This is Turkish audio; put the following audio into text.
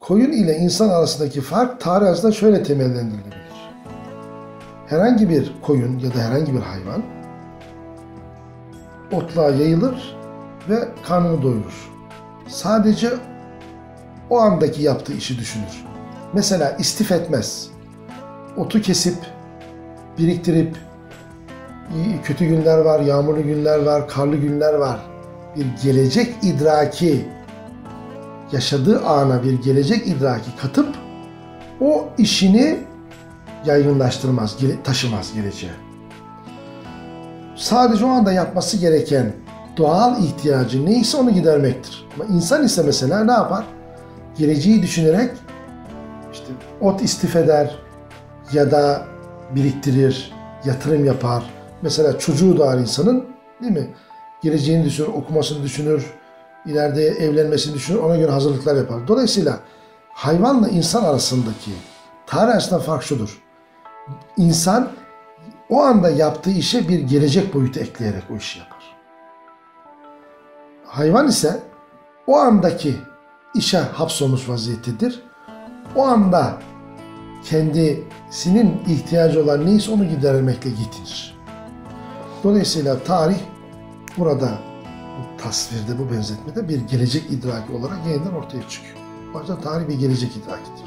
Koyun ile insan arasındaki fark tarih şöyle temellendirilebilir. Herhangi bir koyun ya da herhangi bir hayvan otluğa yayılır ve karnını doyurur. Sadece o andaki yaptığı işi düşünür. Mesela istif etmez. Otu kesip, biriktirip, kötü günler var, yağmurlu günler var, karlı günler var. Bir gelecek idraki, yaşadığı ana bir gelecek idraki katıp o işini yaygınlaştırmaz, taşımaz geleceğe. Sadece o anda yapması gereken doğal ihtiyacı neyse onu gidermektir. Ama insan ise mesela ne yapar? Geleceği düşünerek işte ot istif eder ya da biriktirir, yatırım yapar. Mesela çocuğu doğar insanın değil mi? Geleceğini düşünür, okumasını düşünür, ileride evlenmesini düşünür, ona göre hazırlıklar yapar. Dolayısıyla hayvanla insan arasındaki tarih açısından fark şudur. İnsan o anda yaptığı işe bir gelecek boyutu ekleyerek o işi yapar. Hayvan ise o andaki işe hapsolmuş vaziyettedir. O anda kendisinin ihtiyacı olan neyse onu gidermekle yetinir. Dolayısıyla tarih burada bu tasvirde, bu benzetmede bir gelecek idraki olarak yeniden ortaya çıkıyor. O yüzden tarih bir gelecek idrakidir.